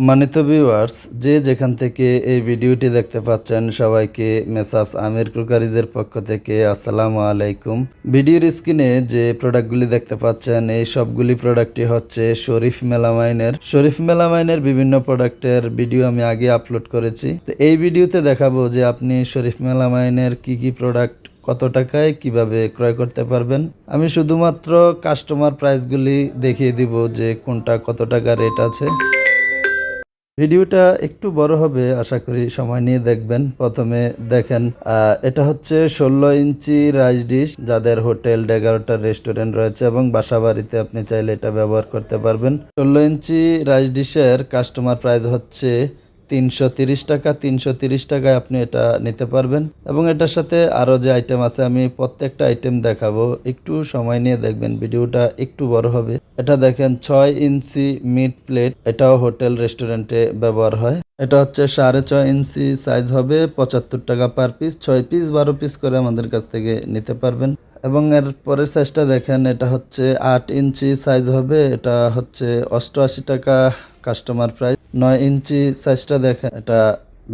মানিত viewers যে যেখান থেকে এই ভিডিওটি দেখতে পাচ্ছেন, সবাইকে মেসাস আমির কুকারিজের পক্ষ থেকে আসসালামু আলাইকুম। ভিডিওর স্ক্রিনে যে প্রোডাক্টগুলি দেখতে পাচ্ছেন, এই সবগুলি প্রোডাক্টই হচ্ছে শরীফ মেলামাইনের। শরীফ মেলামাইনের বিভিন্ন প্রোডাক্টের ভিডিও আমি আগে আপলোড করেছি। তো এই ভিডিওতে দেখাবো যে আপনি শরীফ মেলামাইনের কি কি প্রোডাক্ট কত টাকায় কীভাবে ক্রয় করতে পারবেন। আমি শুধুমাত্র কাস্টমার প্রাইসগুলি দেখিয়ে দিব যে কোনটা কত টাকা রেট আছে। ভিডিওটা একটু বড় হবে, আশা করি সময় নিয়ে দেখবেন। প্রথমে দেখেন এটা হচ্ছে ষোলো ইঞ্চি রাইস ডিশ, যাদের হোটেল এগারোটা রেস্টুরেন্ট রয়েছে এবং বাসা বাড়িতে আপনি চাইলে এটা ব্যবহার করতে পারবেন। ষোলো ইঞ্চি রাইস ডিশের কাস্টমার প্রাইস হচ্ছে তিনশো তিরিশ টাকা, তিনশো তিরিশ টাকায় আপনি এটা নিতে পারবেন। এবং এটার সাথে আরও যে আইটেম আছে, আমি প্রত্যেকটা আইটেম দেখাবো। একটু সময় নিয়ে দেখবেন, ভিডিওটা একটু বড় হবে। এটা দেখেন, ছয় ইঞ্চি মিট প্লেট এটাও হোটেল, রেস্টুরেন্টে ব্যবহার হয়। এটা হচ্ছে সাড়ে ছয় ইঞ্চি সাইজ হবে, পঁচাত্তর টাকা পার পিস ছয় পিস বারো পিস করে আমাদের কাছ থেকে নিতে পারবেন। এবং এর পরের সাইজটা দেখেন, এটা হচ্ছে আট ইঞ্চি সাইজ হবে। এটা হচ্ছে অষ্টআশি টাকা কাস্টমার প্রাইস নয় ইঞ্চি সাইজটা দেখেন, এটা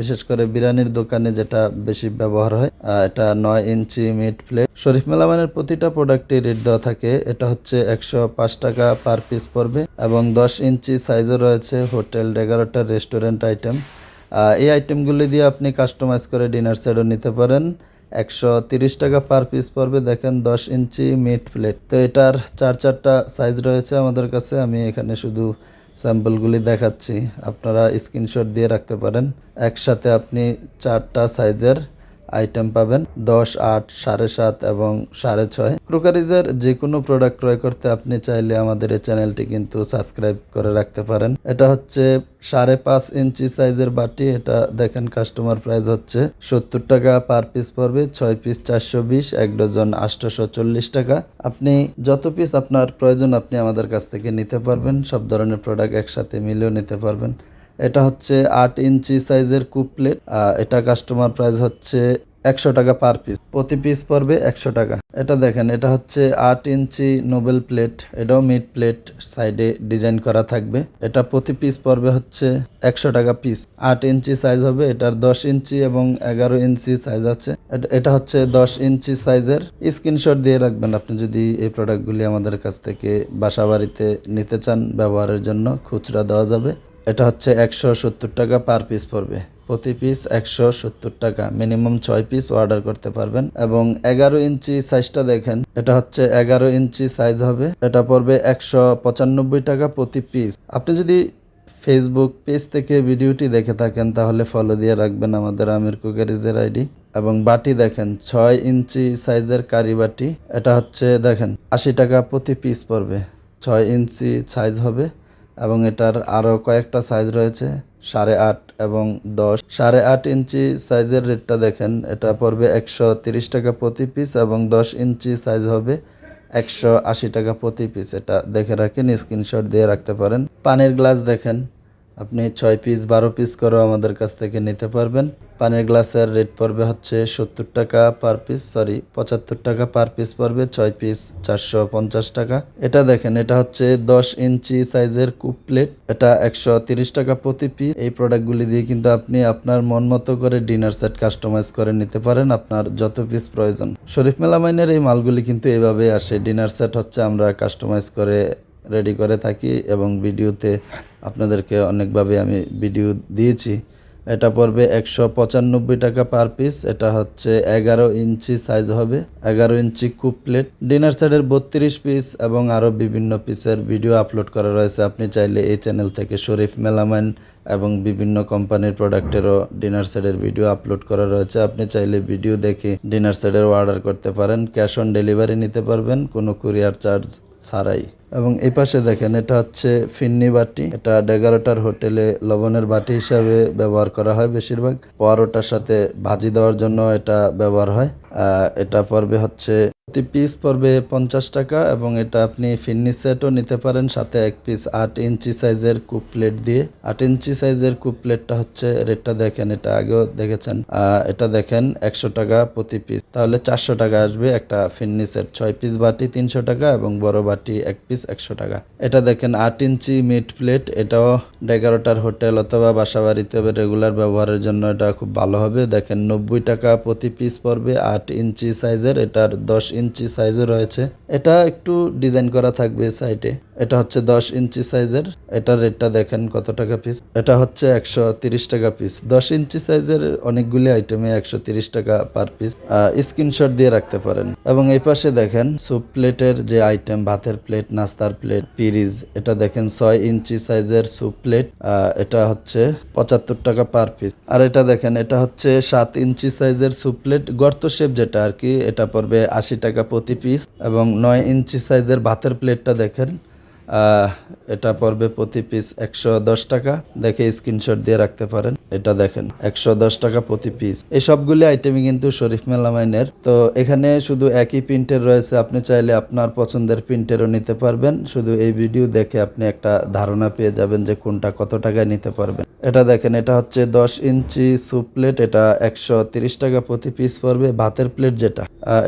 বিশেষ করে বিরিয়ানির দোকানে যেটা বেশি ব্যবহার হয় এটা নয় ইঞ্চি মিট প্লেট শরীফ মেলামানের প্রতিটা প্রোডাক্টে রেট দেওয়া থাকে, এটা হচ্ছে একশো পাঁচ টাকা পার পিস পড়বে এবং দশ ইঞ্চি সাইজও রয়েছে হোটেল এগারোটা রেস্টুরেন্ট আইটেম এই আইটেমগুলি দিয়ে আপনি কাস্টমাইজ করে ডিনার সেটও নিতে পারেন, একশো তিরিশ টাকা পার পিস পড়বে, দেখেন দশ ইঞ্চি মিট প্লেট তো এটার চার চারটা সাইজ রয়েছে আমাদের কাছে, আমি এখানে শুধু স্যাম্পলগুলি দেখাচ্ছি। আপনারা স্ক্রিনশট দিয়ে রাখতে পারেন। একসাথে আপনি চারটা সাইজের আইটেম পাবেন দশ, আট, সাড়ে সাত এবং সাড়ে ছয়। ক্রোকারিজের যে কোনো প্রোডাক্ট ক্রয় করতে আপনি চাইলে আমাদের এই চ্যানেলটি কিন্তু সাবস্ক্রাইব করে রাখতে পারেন। এটা হচ্ছে সাড়ে পাঁচ ইঞ্চি সাইজের বাটি। এটা দেখেন কাস্টমার প্রাইস হচ্ছে সত্তর টাকা পার পিস পড়বে, ছয় পিস চারশো বিশ, এক ডজন আটশোশো চল্লিশ টাকা। আপনি যত পিস আপনার প্রয়োজন আপনি আমাদের কাছ থেকে নিতে পারবেন। সব ধরনের প্রোডাক্ট একসাথে মিলেও নিতে পারবেন। এটা হচ্ছে আট ইঞ্চি সাইজের কুপ প্লেট এটা কাস্টমার প্রাইস হচ্ছে একশো টাকা পার পিস প্রতি পিস পড়বে একশো টাকা। এটা দেখেন, এটা হচ্ছে আট ইঞ্চি নোবেল প্লেট এটাও মিড প্লেট সাইডে ডিজাইন করা থাকবে। এটা প্রতি পিস পড়বে হচ্ছে একশো টাকা পিস আট ইঞ্চি সাইজ হবে, এটার দশ ইঞ্চি এবং এগারো ইঞ্চি সাইজ আছে। এটা- এটা হচ্ছে দশ ইঞ্চি সাইজের স্ক্রিনশট দিয়ে রাখবেন আপনি যদি এই প্রোডাক্টগুলি আমাদের কাছ থেকে বাসা বাড়িতে নিতে চান, ব্যবহারের জন্য খুচরা দেওয়া যাবে। এটা হচ্ছে একশো সত্তর টাকা পার পিস পড়বে। প্রতি পিস একশো সত্তর টাকা। মিনিমাম ছয় পিস অর্ডার করতে পারবেন। এবং এগারো ইঞ্চি সাইজটা দেখেন। এটা হচ্ছে এগারো ইঞ্চি সাইজ হবে। এটা পড়বে একশো পঁচানব্বই টাকা প্রতি পিস আপনি যদি ফেসবুক পেজ থেকে ভিডিওটি দেখে থাকেন, তাহলে ফলো দিয়ে রাখবেন আমাদের আমির কুকারিজের আইডি এবং বাটি দেখেন, ছয় ইঞ্চি সাইজের কারি বাটি। এটা হচ্ছে দেখেন, আশি টাকা প্রতি পিস পড়বে। ছয় ইঞ্চি সাইজ হবে। এবং এটার আরও কয়েকটা সাইজ রয়েছে, সাড়ে আট এবং দশ। সাড়ে আট ইঞ্চি সাইজের রেটটা দেখেন, এটা পড়বে একশো তিরিশ টাকা প্রতি পিস এবং দশ ইঞ্চি সাইজ হবে একশো আশি টাকা প্রতি পিস এটা দেখে রাখেন স্ক্রিনশট দিয়ে রাখতে পারেন। পানির গ্লাস দেখেন আপনি ছয় পিস বারো পিস করেও আমাদের কাছ থেকে নিতে পারবেন। পানির গ্লাসের রেট পড়বে হচ্ছে সত্তর টাকা পার পিস সরি পঁচাত্তর টাকা পার পিস পড়বে, ছয় পিস চারশো পঞ্চাশ টাকা। এটা দেখেন, এটা হচ্ছে দশ ইঞ্চি সাইজের কুপ প্লেট এটা একশো তিরিশ টাকা প্রতি পিস এই প্রোডাক্টগুলি দিয়ে কিন্তু আপনি আপনার মন মতো করে ডিনার সেট কাস্টমাইজ করে নিতে পারেন, আপনার যত পিস প্রয়োজন। শরীফ মেলামাইনের এই মালগুলি কিন্তু এভাবে আসে। ডিনার সেট হচ্ছে আমরা কাস্টমাইজ করে রেডি করে থাকি এবং ভিডিওতে আপনাদেরকে অনেকভাবে আমি ভিডিও দিয়েছি। এটা পড়বে একশো পঁচানব্বই টাকা পার পিস এটা হচ্ছে এগারো ইঞ্চি সাইজ হবে। এগারো ইঞ্চি কুপ প্লেট ডিনার সেটের বত্রিশ পিস এবং আরও বিভিন্ন পিসের ভিডিও আপলোড করা রয়েছে। আপনি চাইলে এই চ্যানেল থেকে শরীফ মেলামাইন এবং বিভিন্ন কোম্পানির প্রোডাক্টেরও ডিনার সেটের ভিডিও আপলোড করা রয়েছে। আপনি চাইলে ভিডিও দেখে ডিনার সেটেরও অর্ডার করতে পারেন। ক্যাশ অন ডেলিভারি নিতে পারবেন। কোনো কুরিয়ার চার্জ ছাড়াই। এবং এই পাশে দেখেন, এটা হচ্ছে ফিন্নি বাটি। এটা ডেগারোটার হোটেলে লবণের বাটি হিসাবে ব্যবহার করা হয় বেশিরভাগ। পরোটার সাথে ভাজি দেওয়ার জন্য এটা ব্যবহার হয়। এটা পড়বে হচ্ছে প্রতি পিস পড়বে পঞ্চাশ টাকা এবং এটা আপনি ফিন্নি সেটও নিতে পারেন সাথে এক পিস আট ইঞ্চি সাইজের কুপ প্লেট দিয়ে। আট ইঞ্চি সাইজের কুপ প্লেটটা হচ্ছে রেটটা দেখেন, এটা আগেও দেখেছেন। এটা দেখেন একশো টাকা প্রতি পিস তাহলে চারশো টাকা আসবে একটা ফিন্নি সেট ছয় পিস বাটি তিনশো টাকা এবং বড় বাটি এক পিস একশো টাকা। এটা দেখেন আট ইঞ্চি মিট প্লেট এটাও এগারোটার হোটেল অথবা বাসা বাড়িতে রেগুলার ব্যবহারের জন্য এটা খুব ভালো হবে। দেখেন নব্বই টাকা প্রতি পিস পড়বে, আট ইঞ্চি সাইজের, এটার দশ ইঞ্চি সাইজও রয়েছে। এটা একটু ডিজাইন করা থাকবে সাইডে। এটা হচ্ছে দশ ইঞ্চি সাইজের, এটার রেটটা দেখেন কত টাকা পিস এটা হচ্ছে একশো তিরিশ টাকা পিস দশ ইঞ্চি সাইজের অনেকগুলি আইটেমে একশো তিরিশ টাকা পার পিস স্ক্রিনশট দিয়ে রাখতে পারেন। এবং এই পাশে দেখেন স্যুপ প্লেটের যে আইটেম ভাতের প্লেট নাস্তার প্লেট পিরিজ, এটা দেখেন ছয় ইঞ্চি সাইজের স্যুপ প্লেট এটা হচ্ছে পঁচাত্তর টাকা পার পিস আর এটা দেখেন, এটা হচ্ছে সাত ইঞ্চি সাইজের স্যুপ প্লেট গর্ত শেপ যেটা আর কি, এটা পড়বে আশি টাকা প্রতি পিস এবং নয় ইঞ্চি সাইজের ভাতের প্লেটটা দেখেন। এটা পড়বে প্রতি পিস একশো দশ টাকা। দেখে স্ক্রিনশট দিয়ে রাখতে পারেন। এটা দেখেন, একশো দশ টাকা প্রতি পিস এই সবগুলি আইটেমই কিন্তু শরীফ মেলামাইনের। তো এখানে শুধু একই প্রিন্টের রয়েছে। আপনি চাইলে আপনার পছন্দের প্রিন্টেরও নিতে পারবেন। শুধু এই ভিডিও দেখে আপনি একটা ধারণা পেয়ে যাবেন যে কোনটা কত টাকায় নিতে পারবেন। এটা দেখেন, এটা হচ্ছে দশ ইঞ্চি স্যুপ প্লেট এটা একশো তিরিশ টাকা প্রতি পিস পড়বে। ভাতের প্লেট যেটা।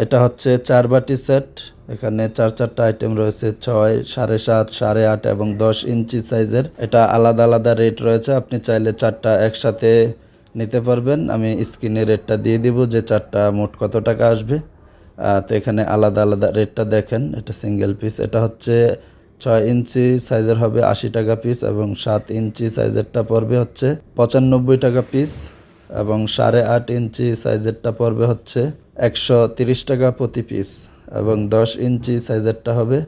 এটা হচ্ছে চার বাটি সেট এখানে চার চারটা আইটেম রয়েছে, ছয়, সাড়ে সাত, সাড়ে আট এবং দশ ইঞ্চি সাইজের এটা আলাদা আলাদা রেট রয়েছে, আপনি চাইলে চারটা একসাথে নিতে পারবেন। আমি স্ক্রিনে রেটটা দিয়ে দিব যে চারটা মোট কত টাকা আসবে। তো এখানে আলাদা আলাদা রেটটা দেখেন, এটা সিঙ্গেল পিস এটা হচ্ছে ছয় ইঞ্চি সাইজের হবে আশি টাকা পিস এবং সাত ইঞ্চি সাইজেরটা পড়বে হচ্ছে পঁচানব্বই টাকা পিস এবং সাড়ে আট ইঞ্চি সাইজেরটা পড়বে হচ্ছে একশো টাকা প্রতি পিস এবং দশ ইঞ্চি সাইজেরটা হবে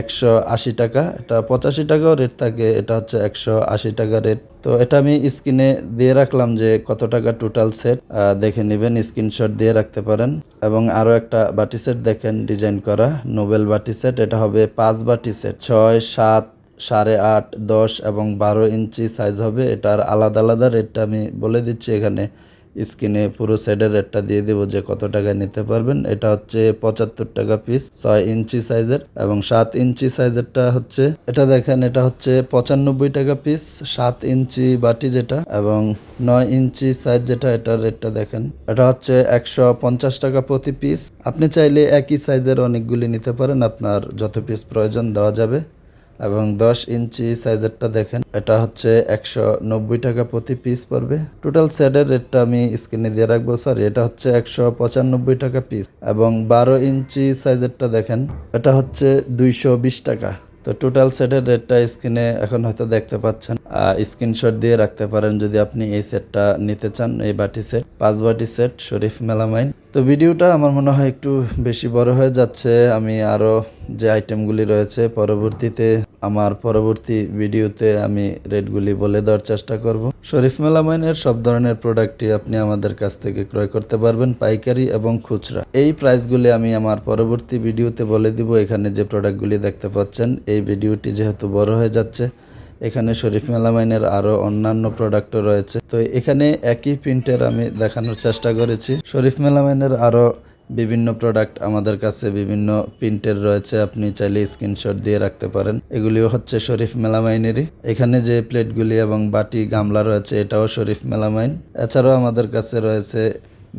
একশো আশি টাকা। এটা পঁচাশি টাকাও রেট থাকে, এটা হচ্ছে একশো আশি টাকা রেট তো এটা আমি স্ক্রিনে দিয়ে রাখলাম যে কত টাকা টোটাল সেট দেখে নেবেন স্ক্রিনশট দিয়ে রাখতে পারেন। এবং আরও একটা বাটি সেট দেখেন ডিজাইন করা নোবেল বাটি সেট এটা হবে পাঁচ বাটি সেট ছয়, সাত, সাড়ে আট, দশ এবং বারো ইঞ্চি সাইজ হবে। এটার আলাদা আলাদা রেটটা আমি বলে দিচ্ছি এখানে। স্ক্রিনে পুরো সেটের রেটটা দিয়ে দেবো যে কত টাকায় নিতে পারবেন। এটা হচ্ছে পঁচাত্তর টাকা পিস ছয় ইঞ্চি সাইজের এবং সাত ইঞ্চি সাইজেরটা হচ্ছে, এটা দেখেন, এটা হচ্ছে পঁচানব্বই টাকা পিস সাত ইঞ্চি বাটি যেটা এবং নয় ইঞ্চি সাইজ যেটা, এটার রেটটা দেখেন। এটা হচ্ছে একশো পঞ্চাশ টাকা প্রতি পিস আপনি চাইলে একই সাইজের অনেকগুলি নিতে পারেন, আপনার যত পিস প্রয়োজন দেওয়া যাবে। এবং দশ ইঞ্চি সাইজেরটা দেখেন, এটা হচ্ছে একশো নব্বই টাকা প্রতি পিস পড়বে। টোটাল সেটের রেটটা আমি স্ক্রিনে দিয়ে রাখব সরি এটা হচ্ছে একশো পঁচানব্বই টাকা পিস এবং বারো ইঞ্চি সাইজেরটা দেখেন, এটা হচ্ছে দুইশো বিশ টাকা। তো টোটাল সেটের রেটটা স্ক্রিনে এখন হয়তো দেখতে পাচ্ছেন। স্ক্রিনশট দিয়ে রাখতে পারেন যদি আপনি এই সেটটা নিতে চান, এই বাটি সেট পাঁচ বাটি সেট শরীফ মেলামাইন। তো ভিডিওটা আমার মনে হয় একটু বেশি বড় হয়ে যাচ্ছে। আমি আরও যে আইটেমগুলি রয়েছে, পরবর্তীতে আমার পরবর্তী ভিডিওতে আমি রেটগুলি বলে দেওয়ার চেষ্টা করব। শরীফ মেলামাইনের সব ধরনের প্রোডাক্টই আপনি আমাদের কাছ থেকে ক্রয় করতে পারবেন, পাইকারি এবং খুচরা। এই প্রাইসগুলি আমি আমার পরবর্তী ভিডিওতে বলে দিব। এখানে যে প্রোডাক্টগুলি দেখতে পাচ্ছেন, এই ভিডিওটি যেহেতু বড় হয়ে যাচ্ছে এখানে শরীফ মেলামাইনের আরও অন্যান্য প্রোডাক্টও রয়েছে। তো এখানে একই প্রিন্টের আমি দেখানোর চেষ্টা করেছি। শরীফ মেলামাইনের আরও বিভিন্ন প্রোডাক্ট আমাদের কাছে বিভিন্ন প্রিন্টের রয়েছে। আপনি চাইলে স্ক্রিনশট দিয়ে রাখতে পারেন। এগুলিও হচ্ছে শরীফ মেলামাইনেরই। এখানে যে প্লেটগুলি এবং বাটি, গামলা রয়েছে, এটাও শরীফ মেলামাইন। এছাড়াও আমাদের কাছে রয়েছে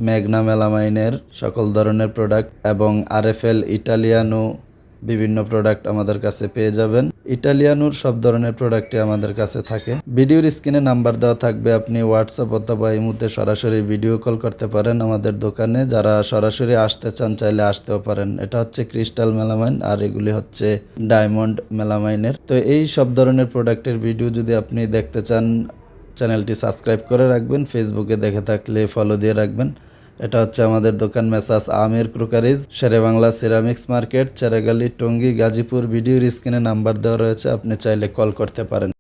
ম্যাগনা মেলামাইনের সকল ধরনের প্রোডাক্ট এবং আরএফএল ইটালিয়ানো বিভিন্ন প্রোডাক্ট আমাদের কাছে পেয়ে যাবেন। ইটালিয়ানুর সব ধরনের প্রোডাক্টই আমাদের কাছে থাকে। ভিডিওর স্ক্রিনে নাম্বার দেওয়া থাকবে, আপনি হোয়াটসঅ্যাপ অথবা এই মুহূর্তে সরাসরি ভিডিও কল করতে পারেন আমাদের দোকানে। যারা সরাসরি আসতে চান, চাইলে আসতেও পারেন। এটা হচ্ছে ক্রিস্টাল মেলামাইন আর এগুলি হচ্ছে ডায়মন্ড মেলামাইনের তো এই সব ধরনের প্রোডাক্টের ভিডিও যদি আপনি দেখতে চান, চ্যানেলটি সাবস্ক্রাইব করে রাখবেন ফেসবুকে দেখে থাকলে ফলো দিয়ে রাখবেন। এটা হচ্ছে আমাদের দোকান Messrs Amir crockeries, Shere Bangla ceramics market, Cheragali, Tongi, Gazipur, ভিডিওর স্ক্রিনে নাম্বার দেওয়া রয়েছে, আপনি চাইলে কল করতে পারেন।